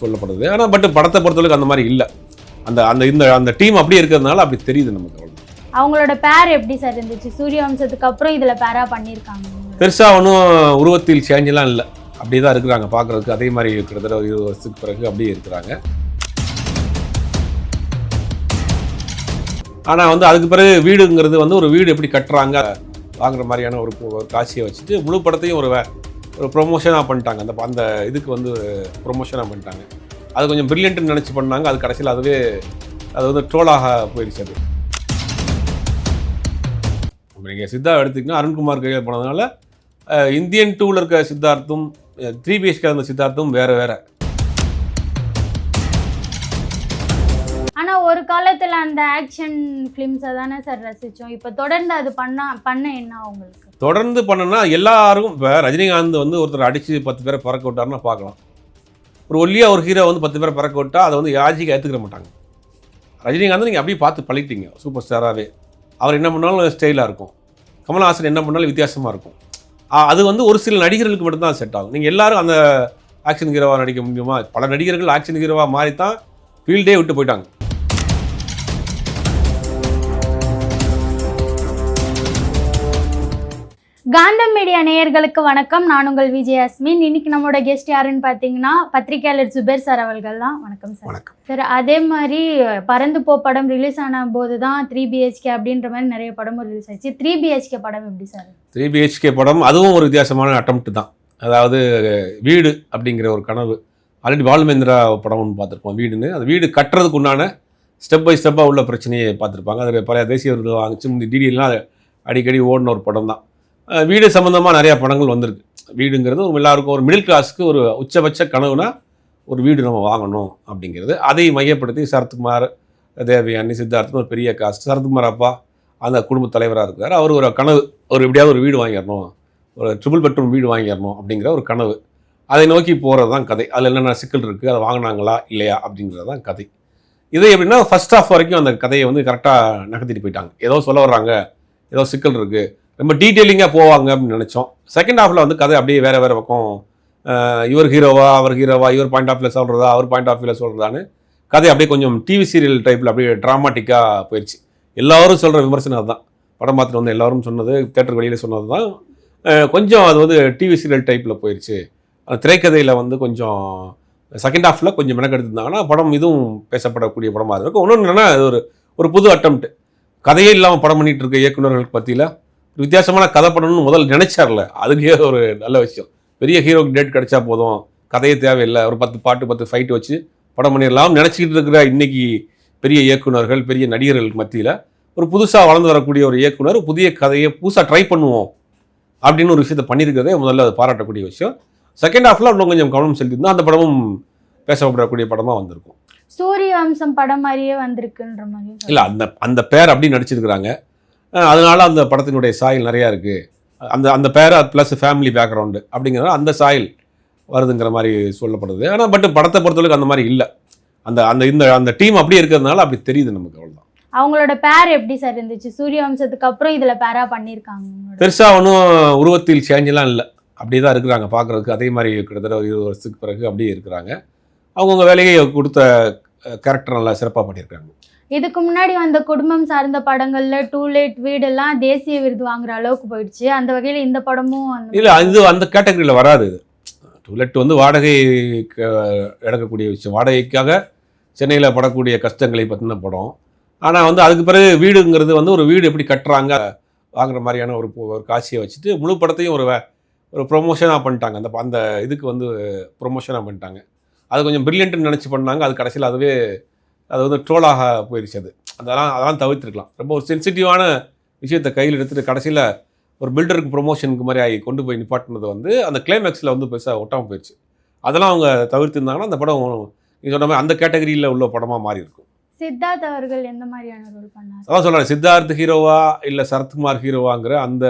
சொல்லப்படுது ஆனால் பட் படத்தை பொறுத்தளவுக்கு அந்த மாதிரி இல்லை. அந்த அந்த இந்த அந்த டீம் அப்படியே இருக்கிறதுனால அப்படி தெரியுது நமக்கு. அவங்களோட பேர் எப்படி சார் இருந்துச்சு? சூரிய வம்சத்துக்கு அப்புறம் இதுல பேரா பண்ணியிருக்காங்க. பெருசாக ஒன்றும் உருவத்தில் சேஞ்செல்லாம் இல்லை. அப்படியே தான் இருக்கிறாங்க பார்க்குறதுக்கு அதே மாதிரி கிட்டத்தட்ட ஒரு இருபது வருஷத்துக்கு பிறகு அப்படியே இருக்கிறாங்க. ஆனால் வந்து அதுக்கு பிறகு வீடுங்கிறது வந்து ஒரு வீடு எப்படி கட்டுறாங்க? வாங்குற மாதிரியான ஒரு காட்சியை வச்சுட்டு முழு படத்தையும் ஒரு ப்ரொமோஷனாக பண்ணிட்டாங்க. அந்த அந்த இதுக்கு வந்து ப்ரொமோஷனாக பண்ணிட்டாங்க. அது கொஞ்சம் பிரில்லியன்ட்னு நினச்சி பண்ணாங்க. அது கடைசியில் அதுவே அது வந்து ட்ரோலாக போயிடுச்சு அது. நீங்கள் சித்தா எடுத்திங்கன்னா அருண்குமார் கையில் போனதுனால இந்தியன் டூவில் இருக்க சித்தார்த்தும் த்ரீ பிஎஸ்கே இருந்த சித்தார்த்தும் வேறு வேறு. ஆனா ஒரு காலத்தில் அந்த ஆக்ஷன் ஃபிலிம்ஸை தானே சார் ரசித்தோம் இப்போ தொடர்ந்து அது பண்ணா பண்ண என்ன அவங்களுக்கு தொடர்ந்து பண்ணனா எல்லாருக்கும் இப்போ ரஜினிகாந்த் வந்து ஒருத்தர் அடித்து பத்து பேரை பறக்க விட்டாருன்னா பார்க்கலாம். ஒரு ஒல்லியாக ஒரு ஹீரோ வந்து பத்து பேரை பறக்க விட்டா அதை வந்து யாஜிக்கு ஏற்றுக்கிற மாட்டாங்க. ரஜினிகாந்த் நீங்கள் அப்படியே பார்த்து பழகிட்டீங்க சூப்பர் ஸ்டாராகவே அவர் என்ன பண்ணாலும் ஸ்டைலாக இருக்கும். கமல்ஹாசன் என்ன பண்ணாலும் வித்தியாசமாக இருக்கும். அது வந்து ஒரு சில நடிகர்களுக்கு மட்டும்தான் செட் ஆகும். நீங்கள் எல்லாரும் அந்த ஆக்ஷன் ஹீரோவாக நடிக்க முடியுமா? பல நடிகர்கள் ஆக்ஷன் ஹீரோவாக மாறி தான் ஃபீல்டே விட்டு போயிட்டாங்க. காந்தம் மீடியா நேயர்களுக்கு வணக்கம். நான் உங்கள் விஜய் அஸ்மின். இன்னைக்கு நம்மளோட கெஸ்ட் யாருன்னு பார்த்தீங்கன்னா பத்திரிகையாளர் சுபேர் சார் அவர்கள் தான். வணக்கம் சார். வணக்கம். சார் அதே மாதிரி பறந்து போ படம் ரிலீஸ் ஆன போது தான் த்ரீ பிஹெச்கே அப்படின்ற மாதிரி நிறைய படமும் ரிலீஸ் ஆயிடுச்சு த்ரீ பிஹெச்கே படம் எப்படி சார்? த்ரீ பிஹெச்கே படம் அதுவும் ஒரு வித்தியாசமான அட்டம்ப்ட் தான். அதாவது வீடு அப்படிங்கிற ஒரு கனவு. ஆல்ரெடி பாலுமேந்திரா படம் ஒன்று பார்த்துருப்போம் வீடுன்னு. அந்த வீடு கட்டுறதுக்கு உண்டான ஸ்டெப் பை ஸ்டெப்பாக உள்ள பிரச்சனையை பார்த்துருப்பாங்க. அதில் பல தேசிய விருது வாங்கிச்சு. டிடிலாம் அடிக்கடி ஓடின ஒரு படம் தான். வீடு சம்மந்தமாக நிறையா படங்கள் வந்திருக்கு. வீடுங்கிறது ஒரு எல்லாருக்கும் ஒரு மிடில் கிளாஸுக்கு ஒரு உச்சபட்ச கனவுனா ஒரு வீடு நம்ம வாங்கணும் அப்படிங்கிறது. அதை மையப்படுத்தி சரத்குமார் தேவயானி சித்தார்த்தன் ஒரு பெரிய காஸ்ட் சரத்குமார் அப்பா அந்த குடும்ப தலைவராக இருக்கிறார் அவர் ஒரு கனவு. ஒரு எப்படியாவது ஒரு வீடு வாங்கிடணும். ஒரு ட்ரிபிள் பெட்ரூம் வீடு வாங்கிடணும் அப்படிங்கிற ஒரு கனவு. அதை நோக்கி போகிறது தான் கதை. அதில் என்னென்ன சிக்கல் இருக்குது அதை வாங்கினாங்களா? இல்லையா? அப்படிங்கிறது தான் கதை. இது எப்படின்னா ஃபர்ஸ்ட் ஆஃப் வரைக்கும் அந்த கதையை வந்து கரெக்டாக நகர்த்திட்டு போயிட்டாங்க. ஏதோ சொல்ல வர்றாங்க. ஏதோ சிக்கல் இருக்குது ரொம்ப டீட்டெயிலிங்காக போவாங்க அப்படின்னு நினச்சோம். செகண்ட் ஹாஃபில் வந்து கதை அப்படியே வேறு வேறு பக்கம் இவர் ஹீரோவா அவர் ஹீரோவா இவர் பாயிண்ட் ஆஃப் வியூவில் சொல்கிறதா அவர் பாயிண்ட் ஆஃப் வியூவில் சொல்கிறதான்னு கதை அப்படியே கொஞ்சம் டிவி சீரியல் டைப்பில் அப்படியே ட்ராமாட்டிக்காக போயிடுச்சு எல்லாரும் சொல்கிற விமர்சனம் அதுதான். படம் பார்த்துட்டு வந்து எல்லாரும் சொன்னது தேட்டர் வெளியில் சொன்னது தான் கொஞ்சம் அது வந்து டிவி சீரியல் டைப்பில் போயிடுச்சு அந்த திரைக்கதையில் வந்து கொஞ்சம் செகண்ட் ஹாஃபில் கொஞ்சம் மெனக்கெடுத்துருந்தாங்கன்னா படம் இதுவும் பேசப்படக்கூடிய படமாக இருக்கும். இன்னொன்று என்னென்னா அது ஒரு ஒரு புது அட்டம்ப்ட் கதையே இல்லாமல் படம் பண்ணிகிட்டு இருக்க இயக்குநர்களுக்கு பற்றியில் வித்தியாசமான கதை பண்ணணும்னு முதல்ல நினைச்சார்ல. அதுக்கே ஒரு நல்ல விஷயம். பெரிய ஹீரோக்கு டேட் கிடைச்சா போதும். கதையே தேவையில்லை. ஒரு பத்து பாட்டு பத்து ஃபைட் வச்சு படம் பண்ணிடலாம் நினச்சிக்கிட்டு இருக்கிற இன்னைக்கு பெரிய இயக்குனர்கள் பெரிய நடிகர்களுக்கு மத்தியில் ஒரு புதுசாக வளர்ந்து வரக்கூடிய ஒரு இயக்குனர் புதிய கதையை புதுசாக ட்ரை பண்ணுவோம் அப்படின்னு ஒரு விஷயத்தை பண்ணியிருக்கிறதே முதல்ல அது பாராட்டக்கூடிய விஷயம். செகண்ட் ஹாஃபில் இன்னும் கொஞ்சம் கவனம் செலுத்தியிருந்தா அந்த படமும் பேசப்படக்கூடிய படமாக வந்திருக்கும். சூரிய வம்சம் படம் மாதிரியே வந்திருக்குன்ற மாதிரி இல்லை அந்த அந்த பேர் அப்படி நடிச்சிருக்கிறாங்க. அதனால அந்த படத்தினுடைய சாயல் நிறையா இருக்குது அந்த அந்த பேர் ப்ளஸ் ஃபேமிலி பேக்ரவுண்டு அப்படிங்கிறனால அந்த சாயல் வருதுங்கிற மாதிரி சொல்லப்படுது. ஆனால் பட் படத்தை பொறுத்தளவுக்கு அந்த மாதிரி இல்லை. அந்த அந்த இந்த அந்த டீம் அப்படியே இருக்கிறதுனால அப்படி தெரியுது நமக்கு அவ்வளோதான் அவங்களோட பேர் எப்படி சார் இருந்துச்சு? சூரிய வம்சத்துக்கு அப்புறம் இதுல பேரா பண்ணியிருக்காங்க. பெருசாக ஒன்றும் உருவத்தில் சேஞ்செல்லாம் இல்லை. அப்படியே தான் இருக்கிறாங்க பார்க்குறதுக்கு அதே மாதிரி கிட்டத்தட்ட ஒரு இருபது வருஷத்துக்கு பிறகு அப்படியே இருக்கிறாங்க. அவங்கவுங்க வேலையை கொடுத்த கேரக்டர் நல்லா சிறப்பாக பண்ணியிருக்காங்க. இதுக்கு முன்னாடி வந்த குடும்பம் சார்ந்த படங்கள்ல டூ லேட் வீடெல்லாம் தேசிய விருது வாங்குற அளவுக்கு போயிடுச்சு. அந்த வகையில இந்த படமும் இல்லை அது அந்த கேட்டகரியில் வராது. இது டூலெட் வந்து வாடகை எடுக்கக்கூடிய விஷயம். வாடகைக்காக சென்னையில் படக்கூடிய கஷ்டங்களை பற்றின படம். ஆனால் வந்து அதுக்கு பிறகு வீடுங்கிறது வந்து ஒரு வீடு எப்படி கட்டுறாங்க வாங்குற மாதிரியான ஒரு ஒரு காசியை வச்சுட்டு முழு படத்தையும் ஒரு ஒரு ப்ரொமோஷனாக பண்ணிட்டாங்க. அந்த அந்த இதுக்கு வந்து ப்ரொமோஷனாக பண்ணிட்டாங்க. அது கொஞ்சம் ப்ரில்லியன்ட்னு நினச்சி பண்ணாங்க. அது கடைசியில் அதுவே அது வந்து ட்ரோலாக போயிடுச்சு அது. அதெல்லாம் அதெல்லாம் தவிர்த்துருக்கலாம். ரொம்ப ஒரு சென்சிட்டிவான விஷயத்தை கையில் எடுத்துட்டு கடைசியில் ஒரு பில்டருக்கு ப்ரொமோஷனுக்கு மாதிரி ஆகி கொண்டு போய் நிப்பாட்டினது வந்து அந்த கிளைமேக்ஸில் வந்து பெருசாக ஒட்டாமல் போயிடுச்சு அதெல்லாம் அவங்க தவிர்த்திருந்தாங்கன்னா அந்த படம் நீ சொன்ன மாதிரி அந்த கேட்டகரியில் உள்ள படமாக மாறி இருக்கும். சித்தார்த் அவர்கள் எந்த மாதிரியான ரோல் பண்ணார்? அதான் சொல்கிறேன் சித்தார்த் ஹீரோவா இல்லை சரத்குமார் ஹீரோவாங்கிற அந்த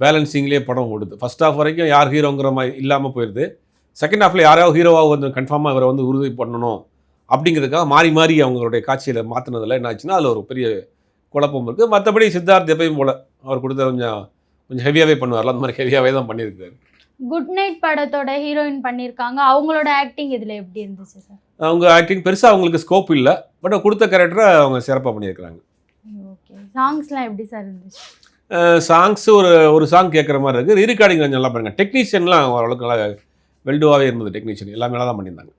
பேலன்சிங்லேயே படம் ஓடுது. ஃபர்ஸ்ட் ஹாஃப் வரைக்கும் யார் ஹீரோங்கிற மாதிரி இல்லாமல் போயிடுது செகண்ட் ஹாஃபில் யாராவது ஹீரோவாக வந்து கன்ஃபார்மாக இவரை வந்து உறுதி பண்ணணும். அப்படிங்கிறதுக்காக மாறி மாறி அவங்களுடைய காட்சியில் மாற்றினதில் என்ன ஆச்சுன்னா அதில் ஒரு பெரிய குழப்பம் இருக்குது மற்றபடி சித்தார்த் எப்பயும் போல் அவர் கொடுத்த கொஞ்சம் கொஞ்சம் ஹெவியாகவே பண்ணுவார்ல. அந்த மாதிரி ஹெவியாகவே தான் பண்ணியிருக்காரு. குட் நைட் படத்தோட ஹீரோயின் பண்ணியிருக்காங்க. அவங்களோட ஆக்டிங் இதில் எப்படி இருந்துச்சு சார் அவங்க ஆக்டிங் பெருசாக அவங்களுக்கு ஸ்கோப் இல்லை. பட் கொடுத்த கேரக்டரை அவங்க சிறப்பாக பண்ணியிருக்கிறாங்க. ஓகே சாங்ஸ்லாம் எப்படி சார் இருந்துச்சு? சாங்ஸ் ஒரு ஒரு சாங் கேட்குற மாதிரி இருக்குது ரீரெக்கார்டிங் கொஞ்சம் நல்லா பண்ணுங்க டெக்னீஷியன்லாம் ஓரளவுக்கு நல்லா வெல்டுவாகவே இருந்தது டெக்னீஷியன் எல்லாமே நல்லா தான் பண்ணியிருந்தாங்க.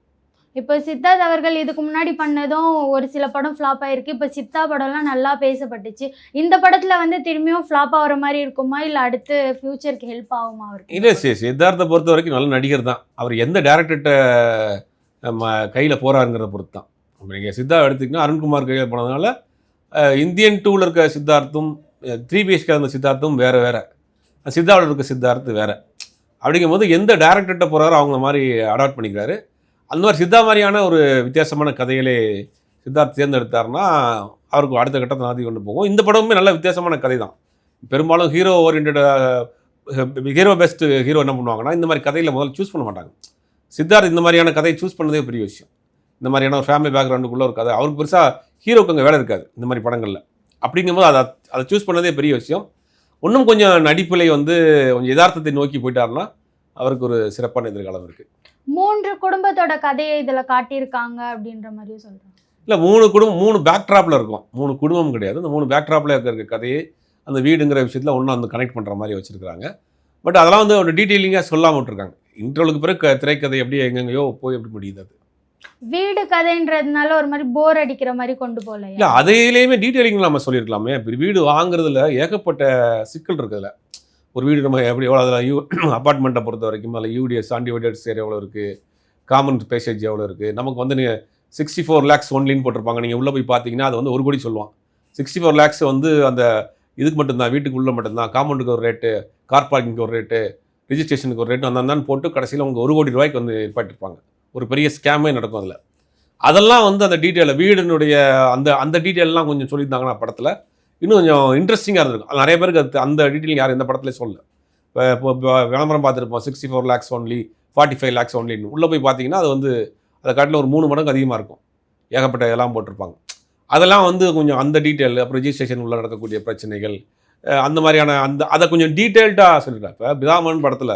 இப்போ சித்தார்த் அவர்கள் இதுக்கு முன்னாடி பண்ணதும் ஒரு சில படம் ஃப்ளாப் ஆயிருக்கு. இப்போ சித்தா படம்லாம் நல்லா பேசப்பட்டுச்சு. இந்த படத்தில் வந்து திரும்பியும் ஃப்ளாப் ஆகிற மாதிரி இருக்குமா? இல்லை அடுத்து ஃபியூச்சருக்கு ஹெல்ப் ஆகுமா அவருக்கு? இல்லை சரி சித்தார்த்தை பொறுத்த வரைக்கும் நல்ல நடிகர் தான். அவர் எந்த டேரக்டர்கிட்ட நம்ம கையில் போகிறாருங்கிறத பொறுத்து தான் இப்போ நீங்கள் சித்தா எடுத்திங்கன்னா அருண்குமார் கையில் போனதுனால இந்தியன் டூவில் இருக்க சித்தார்த்தும் த்ரீ பிஹெச்கே இருந்த சித்தார்த்தும் வேறு வேறு. சித்தாவில் இருக்க சித்தார்த்து வேறு. அப்படிங்கும்போது எந்த டேரக்டர்கிட்ட போகிறாரோ அவங்க மாதிரி அடாப்ட் பண்ணிக்கிறாரு. அந்த மாதிரி சித்தா மாதிரியான ஒரு வித்தியாசமான கதைகளை சித்தார்த் தேர்ந்தெடுத்தாருன்னா அவருக்கு அடுத்த கட்டத்தை நாதி கொண்டு போகும். இந்த படமுமே நல்ல வித்தியாசமான கதை தான் பெரும்பாலும் hero orient hero best hero என்ன பண்ணுவாங்கன்னா இந்த மாதிரி கதையில் முதல்ல சூஸ் பண்ண மாட்டாங்க. சித்தார்த் இந்த மாதிரியான கதையை சூஸ் பண்ணதே பெரிய விஷயம். இந்த மாதிரியான ஒரு ஃபேமிலி பேக்ரவுண்டுக்குள்ளே ஒரு கதை. அவருக்கு பெருசாக ஹீரோக்கு அங்கே வேலை இருக்காது இந்த மாதிரி படங்களில். அப்படிங்கும்போது அதை அதை சூஸ் பண்ணதே பெரிய விஷயம். இன்னும் கொஞ்சம் நடிப்பிலை வந்து கொஞ்சம் யதார்த்தத்தை நோக்கி போயிட்டாருன்னா அவருக்கு ஒரு சிறப்பான எதிர்காலம் இருக்குது மூன்று குடும்பத்தோட கதையை இதில் காட்டியிருக்காங்க அப்படின்ற மாதிரியும் சொல்றாங்க. இல்லை மூணு குடும்பம் மூணு பேக்ட்ராப்பில் இருக்கும் மூணு குடும்பம் கிடையாது. இந்த மூணு பேக்ட்ராப்பில் இருக்கிற கதையை அந்த வீடுங்கிற விஷயத்தில் ஒன்றும் அந்த கனெக்ட் பண்ணுற மாதிரி வச்சுருக்காங்க பட் அதெல்லாம் வந்து ஒரு டீட்டெயிலிங்காக சொல்லாமல் விட்டுருக்காங்க. இன்டர்வலுக்கு பிறகு திரைக்கதை அப்படியே எங்கெங்கேயோ போய் எப்படி முடியுது அது. வீடு கதைன்றதுனால ஒரு மாதிரி போர் அடிக்கிற மாதிரி கொண்டு இல்லை போகலையா அதையிலேயுமே டீட்டெயிலிங் நம்ம சொல்லியிருக்கலாமே. இப்போ வீடு வாங்குறதுல ஏகப்பட்ட சிக்கல் இருக்குதுல. ஒரு வீடு நம்ம எப்படி எவ்வளோ அதில் யூ அப்பார்ட்மெண்ட்டை பொறுத்த வரைக்கும் அதில் யூடிஎஸ் அன்டிவைடட் சேர் எவ்வளோ இருக்குது காமன் பேசேஜ் எவ்வளோ இருக்குது நமக்கு வந்து நீங்கள் சிக்ஸ்டி ஃபோர் லேக்ஸ் ஒன்லின்னு போட்டிருப்பாங்க. நீங்கள் உள்ளே போய் பார்த்தீங்கன்னா அது வந்து ஒரு கோடி சொல்லுவான். சிக்ஸ்டி ஃபோர் லேக்ஸ் வந்து அந்த இதுக்கு மட்டும்தான் வீட்டுக்கு உள்ள மட்டும்தான் காம்பவுண்டுக்கு ஒரு ரேட்டு கார் பார்க்கிங்க்கு ஒரு ரேட்டு ரிஜிஸ்ட்ரேஷனுக்கு ஒரு ரேட்டு அந்த போட்டு கடைசியில் அவங்க ஒரு கோடி ரூபாய்க்கு வந்து ஏற்பாட்டிருப்பாங்க ஒரு பெரிய ஸ்கேமே நடக்கும் அதில். அதெல்லாம் வந்து அந்த டீட்டெயிலில் வீடினுடைய அந்த அந்த டீட்டெயிலெலாம் கொஞ்சம் சொல்லியிருந்தாங்கன்னா படத்தில் இன்னும் கொஞ்சம் இன்ட்ரெஸ்டிங்காக இருந்திருக்கும். நிறைய பேருக்கு அது அந்த டீட்டெயில் யாரும் எந்த படத்துலேயே சொல்லல. இப்போ விளம்பரம் பார்த்துருப்போம். Sixty four lakhs only forty five lakhs ஒன்லின்னு உள்ளே போய் பார்த்தீங்கன்னா அது வந்து அதை காட்டில் ஒரு மூணு மடங்கு அதிகமாக இருக்கும். ஏகப்பட்ட எல்லாம் போட்டிருப்பாங்க. அதெல்லாம் வந்து கொஞ்சம் அந்த டீட்டெயில் அப்புறம் ரிஜிஸ்ட்ரேஷன் உள்ள நடக்கக்கூடிய பிரச்சனைகள் அந்த மாதிரியான அந்த அதை கொஞ்சம் டீட்டெயில்டாக சொல்லிடுறேன் இப்போ பிதாமன் படத்தில்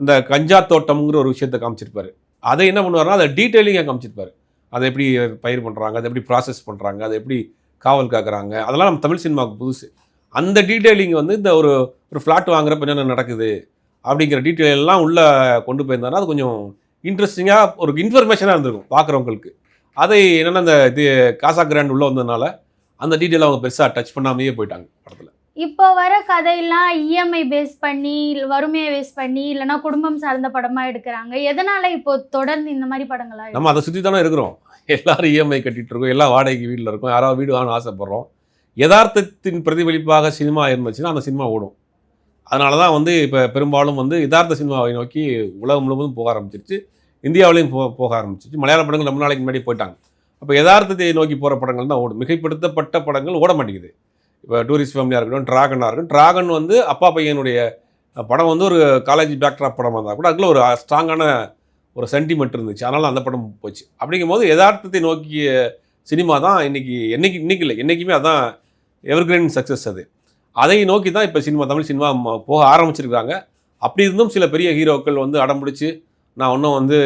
இந்த கஞ்சா தோட்டம்ங்கிற ஒரு விஷயத்தை காமிச்சிருப்பார். அதை என்ன பண்ணுவாருன்னா அதை டீட்டெயிலிங்காக காமிச்சிருப்பாரு. அதை எப்படி பயிர் பண்ணுறாங்க அதை எப்படி ப்ராசஸ் பண்ணுறாங்க அதை எப்படி காவல் காக்குறாங்க. அதெல்லாம் நம்ம தமிழ் சினிமாவுக்கு புதுசு. அந்த டீட்டெயிலிங் வந்து இந்த ஒரு ஒரு ஃப்ளாட் வாங்குறப்ப என்னென்ன நடக்குது? அப்படிங்கிற டீட்டெயில் எல்லாம் உள்ளே கொண்டு போயிருந்தாருன்னா அது கொஞ்சம் இன்ட்ரெஸ்டிங்காக ஒரு இன்ஃபர்மேஷனாக இருந்திருக்கும் பார்க்குறவங்களுக்கு அதை என்னென்ன அந்த இது காசா கிராண்ட் உள்ளே வந்ததுனால அந்த டீட்டெயில் அவங்க பெருசாக டச் பண்ணாமையே போயிட்டாங்க படத்தில். இப்போ வர கதையெல்லாம் இஎம்ஐ பேஸ் பண்ணி வறுமையை பேஸ் பண்ணி இல்லைன்னா குடும்பம் சார்ந்த படமா எடுக்கிறாங்க. எதனால இப்போ தொடர்ந்து இந்த மாதிரி படங்களா எடுக்க- நம்ம அதை சுற்றி தானே இருக்கிறோம். எல்லாரும் இஎம்ஐ கட்டிகிட்டு இருக்கோம் எல்லா வாடகைக்கு வீட்டில் இருக்கோம் யாராவது வீடு வாங்கணும்னு ஆசைப்பட்றோம். யதார்த்தத்தின் பிரதிபலிப்பாக சினிமா இருந்துச்சுன்னா அந்த சினிமா ஓடும். அதனால தான் வந்து இப்போ பெரும்பாலும் வந்து யதார்த்த சினிமாவை நோக்கி உலகம் முழுவதும் போக ஆரம்பிச்சிருச்சு. இந்தியாவிலையும் போ போக ஆரம்பிச்சிருச்சு. மலையாள படங்கள் ரொம்ப நாளைக்கு முன்னாடி போயிட்டாங்க. அப்போ யதார்த்தத்தை நோக்கி போகிற படங்கள் தான் ஓடும். மிகைப்படுத்தப்பட்ட படங்கள் ஓட மாட்டேங்குது. இப்போ டூரிஸ்ட் ஃபேமிலியாக இருக்கட்டும் ட்ராகனாக இருக்கட்டும் ட்ராகன் வந்து அப்பா பையனுடைய படம் வந்து ஒரு காலேஜ் பேக்ட்ராப் படமாக இருந்தால் கூட அதுக்குள்ளே ஒரு ஸ்ட்ராங்கான ஒரு சென்டிமெண்ட் இருந்துச்சு. அதனால் அந்த படம் போச்சு. அப்படிங்கும்போது யதார்த்தத்தை நோக்கிய சினிமா தான் இன்னைக்கு என்னைக்கு இன்றைக்கி இல்லை. என்றைக்குமே அதான் எவர்கிரீன் சக்ஸஸ் அது. அதை நோக்கி தான் இப்போ சினிமா தமிழ் சினிமா போக ஆரம்பிச்சிருக்காங்க அப்படி இருந்தும் சில பெரிய ஹீரோக்கள் வந்து அடம் பிடிச்சி நான் இன்னும் வந்து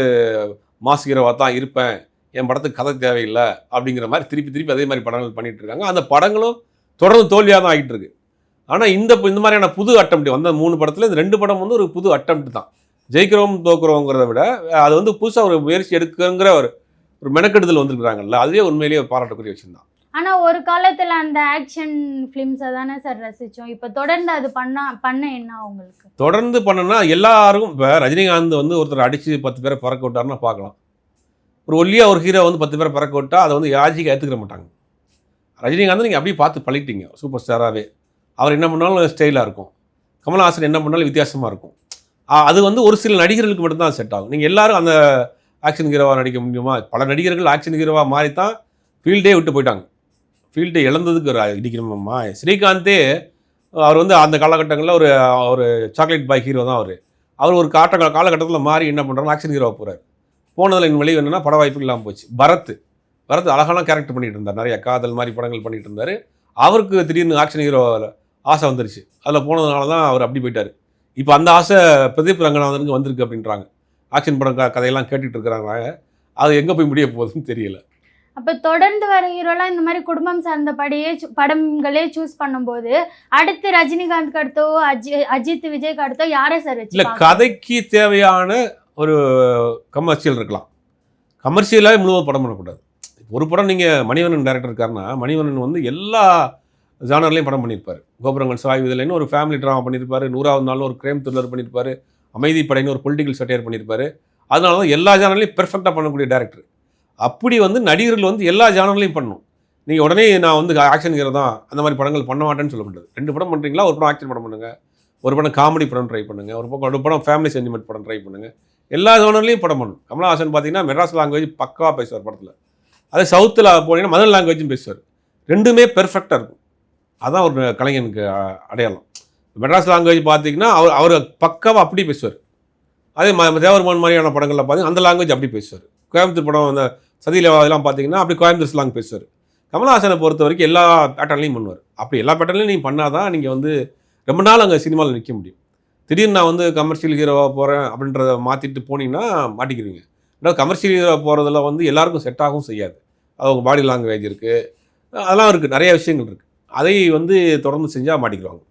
மாஸ் ஹீரோவாக தான் இருப்பேன். என் படத்துக்கு கதை தேவையில்லை அப்படிங்கிற மாதிரி திருப்பி திருப்பி அதே மாதிரி படங்கள் பண்ணிகிட்டு இருக்காங்க. அந்த படங்களும் தொடர்ந்து தோல்வியாக தான் ஆகிட்டு இருக்கு. ஆனால் இந்த இந்த மாதிரியான புது அட்டம் வந்த மூணு படத்தில் இந்த ரெண்டு படம் வந்து ஒரு புது அட்டம் தான். ஜெயிக்கிறோம் தோக்குறோங்கிறத விட அது வந்து புதுசாக ஒரு முயற்சி எடுக்குங்கிற ஒரு ஒரு மெனக்கெடுதல் வந்திருக்கிறாங்கல்ல அதுவே உண்மையிலேயே பாராட்டக்கூடிய விஷயம் தான் ஆனா ஒரு காலத்துல அந்த ஆக்ஷன் ஃபிலிம்ஸை தானே சார் ரசிச்சோம். இப்போ தொடர்ந்து அது பண்ணா பண்ண என்ன உங்களுக்கு? தொடர்ந்து பண்ணனா எல்லாரும் இப்போ ரஜினிகாந்த் வந்து ஒருத்தர் அடித்து பத்து பேரை பறக்க விட்டாருன்னா பார்க்கலாம். ஒரு ஒல்லியாக ஒரு ஹீரோ வந்து பத்து பேரை பறக்க விட்டா அதை வந்து யாஜிக்கு ஏற்றுக்கிற மாட்டாங்க. ரஜினிகாந்த் நீங்கள் அப்படியே பார்த்து பழகிட்டீங்க சூப்பர் ஸ்டாராகவே அவர் என்ன பண்ணாலும் ஸ்டைலாக இருக்கும். கமல்ஹாசன் என்ன பண்ணாலும் வித்தியாசமாக இருக்கும். அது வந்து ஒரு சில நடிகர்களுக்கு மட்டும்தான் செட் ஆகும். நீங்கள் எல்லாரும் அந்த ஆக்ஷன் ஹீரோவாக நடிக்க முடியுமா? பல நடிகர்கள் ஆக்ஷன் ஹீரோவாக தான் ஃபீல்டே விட்டு போயிட்டாங்க. ஃபீல்டை இழந்ததுக்கு ஒரு இடிக்கணுமாம்மா ஸ்ரீகாந்தே அவர் வந்து அந்த காலகட்டங்களில் ஒரு ஒரு சாக்லேட் பாய் ஹீரோ தான் அவர். அவர் ஒரு காட்ட காலகட்டத்தில் மாறி என்ன பண்ணுறாரு ஆக்ஷன் ஹீரோவாக போகிறார் போனதில் என் வழி என்னென்னா பட வாய்ப்பு இல்லாமல் போச்சு. பரத் பரத் அழகான கேரக்டர் பண்ணிட்டு இருந்தார். நிறைய காதல் மாதிரி படங்கள் பண்ணிட்டு இருந்தார். அவருக்கு திடீர்னு ஆக்ஷன் ஹீரோ ஆசை வந்துருச்சு. அதில் போனதுனால தான் அவர் அப்படி போயிட்டார். இப்போ அந்த ஆசை பிரதீப் ரங்கநாதனுக்கு வந்திருக்கு அப்படின்றாங்க. ஆக்ஷன் படம் கதையெல்லாம் கேட்டுட்டு இருக்கிறாங்க. அது எங்கே போய் முடிய போகுதுன்னு தெரியல. அப்ப தொடர்ந்து வர ஹீரோலாம் இந்த மாதிரி குடும்பம் சார்ந்த படியே படங்களே சூஸ் பண்ணும்போது அடுத்து ரஜினிகாந்த் அடுத்தோ அஜி அஜித் விஜய்க்கு அடுத்தோ யாரை சார் இல்லை? கதைக்கு தேவையான ஒரு கமர்ஷியல் இருக்கலாம். கமர்ஷியலாக முழுவதும் படம் பண்ணக்கூடாது. ஒரு படம் நீங்கள் மணிவண்ணன் டேரக்டர் இருக்காருன்னா மணிவண்ணன் வந்து எல்லா ஜானர்லேயும் படம் பண்ணியிருப்பார் கோபுரங்கள் சாய் ஒரு ஃபேமிலி ட்ராமா பண்ணியிருப்பாரு நூறாவது நாளும் ஒரு கிரேம் த்ரில்லர் பண்ணியிருப்பாரு அமைதி படைன்னு ஒரு பொலிட்டிக்கல் சட்டையர் பண்ணியிருப்பார் அதனால தான் எல்லா ஜானர்லையும் பெர்ஃபெக்டாக பண்ணக்கூடிய டேரக்டர் அப்படி வந்து நடிகர்கள் வந்து எல்லா ஜானர்லையும் பண்ணணும். நீங்கள் உடனே நான் வந்து ஆக்ஷன் ஹீரோ தான் அந்த மாதிரி படங்கள் பண்ண மாட்டேன்னு சொல்ல முடியாது ரெண்டு படம் பண்ணுறீங்களா ஒரு படம் ஆக்ஷன் படம் பண்ணுங்கள் ஒரு படம் காமெடி படம் ட்ரை பண்ணுங்கள் ஒரு பக்கம் ஒரு படம் ஃபேமிலி சென்டிமெண்ட் படம் ட்ரை பண்ணுங்கள் எல்லா ஜோனர்லேயும் படம் பண்ணணும். கமலஹாசன் பார்த்தீங்கன்னா மெட்ராஸ் லாங்குவேஜ் பக்காவாக பேசுவார் படத்தில். அதே சவுத்தில் போனீங்கன்னா மதர் லாங்குவேஜும் பேசுவார். ரெண்டுமே பெர்ஃபெக்டாக இருக்கும். அதான் ஒரு கலைஞனுக்கு அடையாளம். மெட்ராஸ் லாங்குவேஜ் பார்த்தீங்கன்னா அவர் அவர் பக்காவாக அப்படி பேசுவார். அதே ம தேவர்மான் மாதிரியான படங்களில் பார்த்தீங்கன்னா அந்த லாங்குவேஜ் அப்படி பேசுவார். கோயம்புத்தூர் படம் அந்த சதியில இதெல்லாம் பார்த்தீங்கன்னா அப்படி கோயம்புத்தூர் ஸ்லாங் பேசுவார். கமல்ஹாசனை பொறுத்த வரைக்கும் எல்லா பேட்டர்ன்லையும் பண்ணுவார். அப்படி எல்லா பேட்டர்ன்லையும் நீங்கள் பண்ணாதான் நீங்கள் வந்து ரொம்ப நாள் அங்கே சினிமாவில் நிற்க முடியும். திடீர்னு நான் வந்து கமர்ஷியல் ஹீரோவாக போகிறேன் அப்படின்றத மாற்றிட்டு போனீங்கன்னா மாட்டிக்கிறீங்க ரெண்டாவது கமர்ஷியல் ஹீரோவாக போகிறதுல வந்து எல்லாருக்கும் செட் ஆகவும் செய்யாது. அவங்க பாடி லாங்குவேஜ் இருக்குது அதெல்லாம் இருக்குது நிறைய விஷயங்கள் இருக்குது அதை வந்து தொடர்ந்து செஞ்சால் மாட்டிக்கிறாங்க